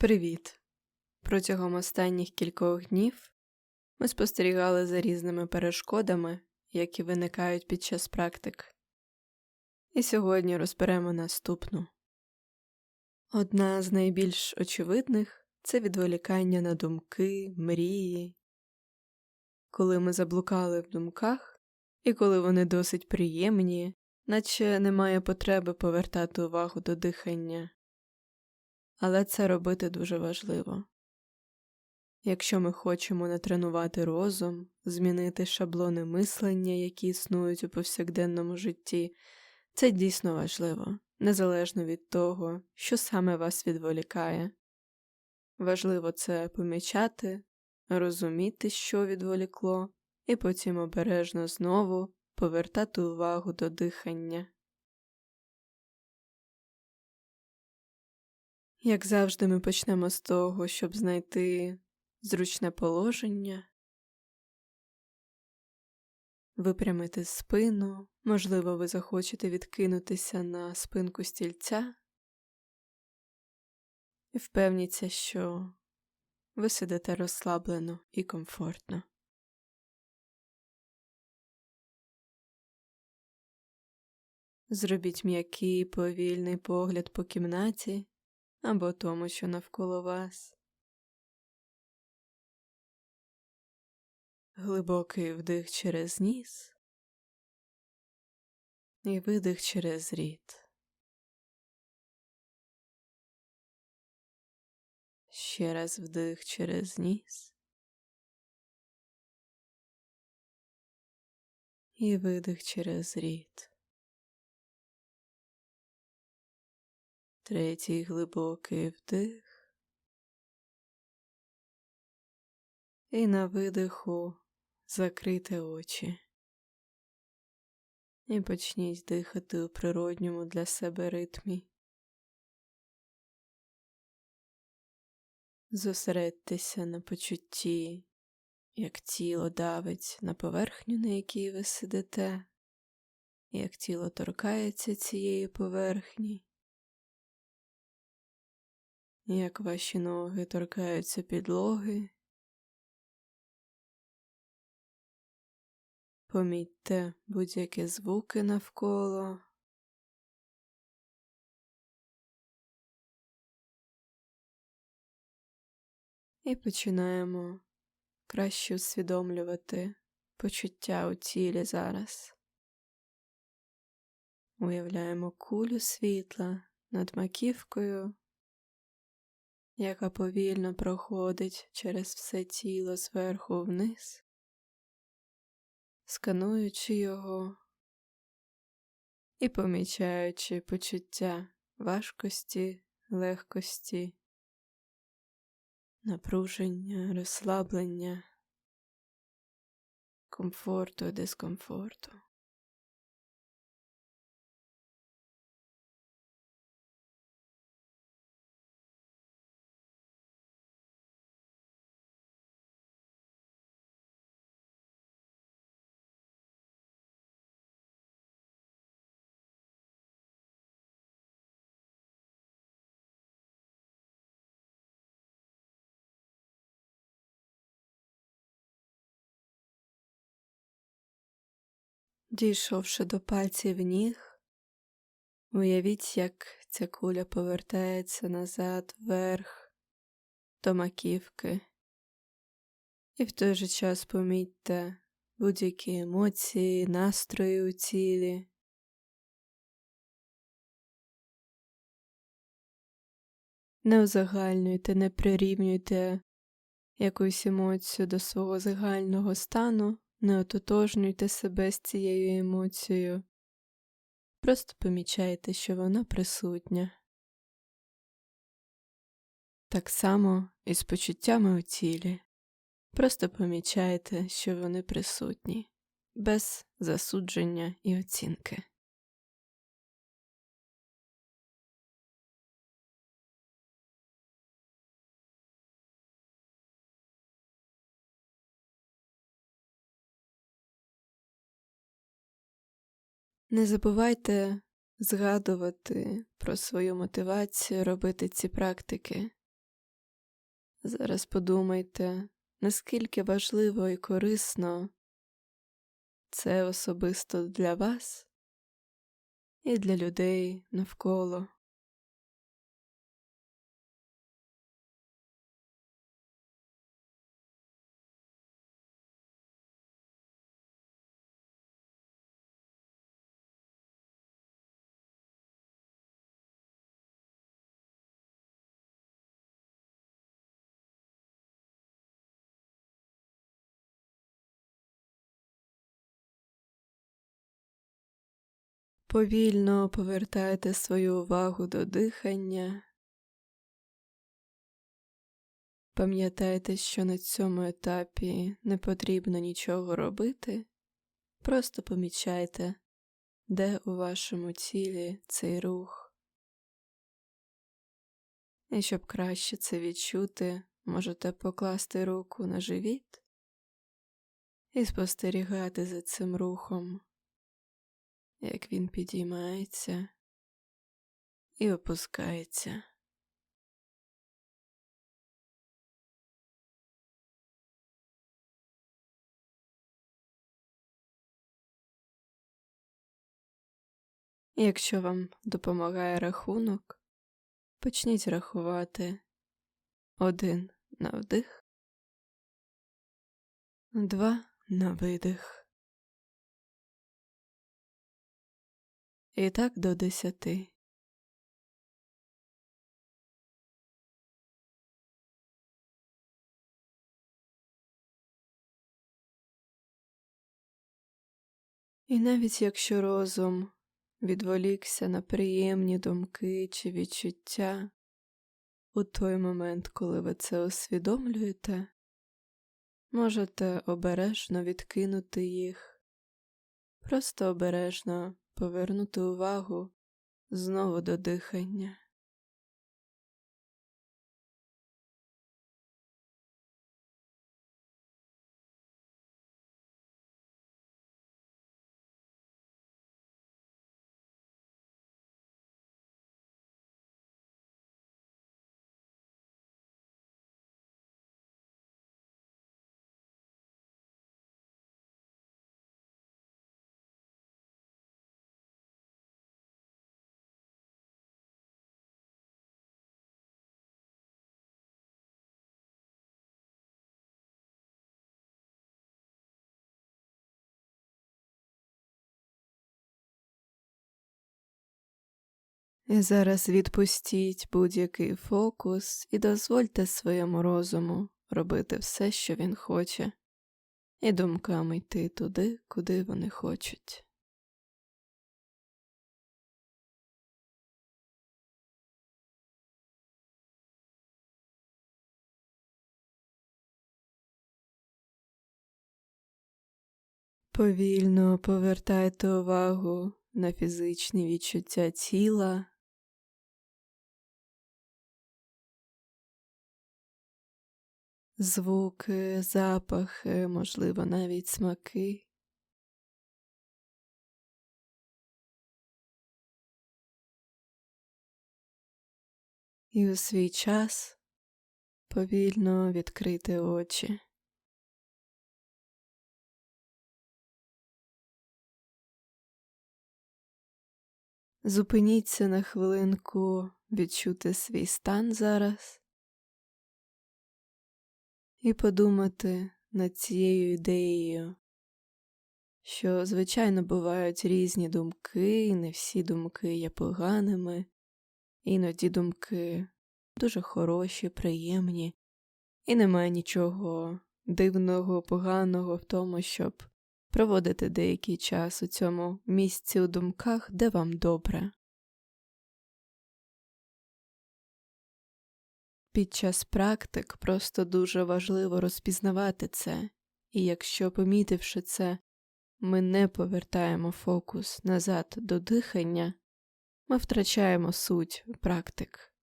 Привіт! Протягом останніх кількох днів ми спостерігали за різними перешкодами, які виникають під час практик. І сьогодні розберемо наступну. Одна з найбільш очевидних це відволікання на думки, мрії. Коли ми заблукали в думках, і коли вони досить приємні, наче немає потреби повертати увагу до дихання але це робити дуже важливо. Якщо ми хочемо натренувати розум, змінити шаблони мислення, які існують у повсякденному житті, це дійсно важливо, незалежно від того, що саме вас відволікає. Важливо це помічати, розуміти, що відволікло, і потім обережно знову повертати увагу до дихання. Як завжди, ми почнемо з того, щоб знайти зручне положення, випрямити спину, можливо, ви захочете відкинутися на спинку стільця. Впевніться, що ви сидите розслаблено і комфортно. Зробіть м'який повільний погляд по кімнаті або тому, що навколо вас. Глибокий вдих через ніс і видих через рід. Ще раз вдих через ніс і видих через рід. Третій глибокий вдих. І на видиху закрити очі. І почніть дихати у природньому для себе ритмі. Зосередьтеся на почутті, як тіло давить на поверхню, на якій ви сидите, як тіло торкається цієї поверхні як ваші ноги торкаються підлоги. Помітьте будь-які звуки навколо. І починаємо краще усвідомлювати почуття у тілі зараз. Уявляємо кулю світла над маківкою яка повільно проходить через все тіло зверху вниз, скануючи його і помічаючи почуття важкості, легкості, напруження, розслаблення, комфорту дискомфорту. Дійшовши до пальців ніг, уявіть, як ця куля повертається назад вверх до маківки, і в той же час помітьте будь-які емоції, настрої у тілі. Не узагальнюйте, не прирівнюйте якусь емоцію до свого загального стану. Не ототожнюйте себе з цією емоцією, просто помічайте, що вона присутня. Так само і з почуттями у тілі. Просто помічайте, що вони присутні, без засудження і оцінки. Не забувайте згадувати про свою мотивацію робити ці практики. Зараз подумайте, наскільки важливо і корисно це особисто для вас і для людей навколо. Повільно повертайте свою увагу до дихання. Пам'ятайте, що на цьому етапі не потрібно нічого робити, просто помічайте, де у вашому тілі цей рух. І щоб краще це відчути, можете покласти руку на живіт і спостерігати за цим рухом як він підіймається і опускається. Якщо вам допомагає рахунок, почніть рахувати один на вдих, два на видих. І так до десяти. І навіть якщо розум відволікся на приємні думки чи відчуття у той момент, коли ви це усвідомлюєте, можете обережно відкинути їх, просто обережно повернути увагу знову до дихання. Зараз відпустіть будь-який фокус і дозвольте своєму розуму робити все, що він хоче, і думками йти туди, куди вони хочуть. Повільно повертайте увагу на фізичні відчуття тіла. Звуки, запахи, можливо, навіть смаки. І у свій час повільно відкрити очі. Зупиніться на хвилинку відчути свій стан зараз і подумати над цією ідеєю, що, звичайно, бувають різні думки, і не всі думки є поганими, іноді думки дуже хороші, приємні, і немає нічого дивного, поганого в тому, щоб проводити деякий час у цьому місці у думках, де вам добре. Під час практик просто дуже важливо розпізнавати це, і якщо, помітивши це, ми не повертаємо фокус назад до дихання, ми втрачаємо суть практик.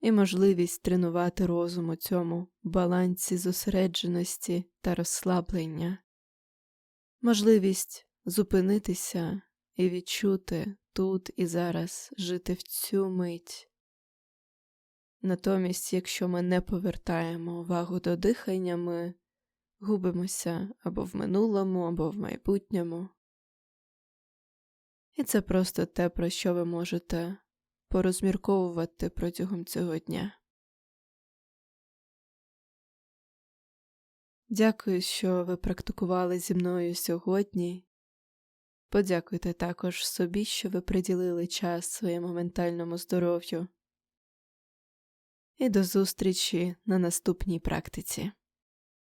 І можливість тренувати розум у цьому балансі зосередженості та розслаблення. Можливість зупинитися і відчути тут і зараз жити в цю мить. Натомість, якщо ми не повертаємо увагу до дихання, ми губимося або в минулому, або в майбутньому. І це просто те, про що ви можете порозмірковувати протягом цього дня. Дякую, що ви практикували зі мною сьогодні. Подякуйте також собі, що ви приділили час своєму ментальному здоров'ю. І до зустрічі на наступній практиці.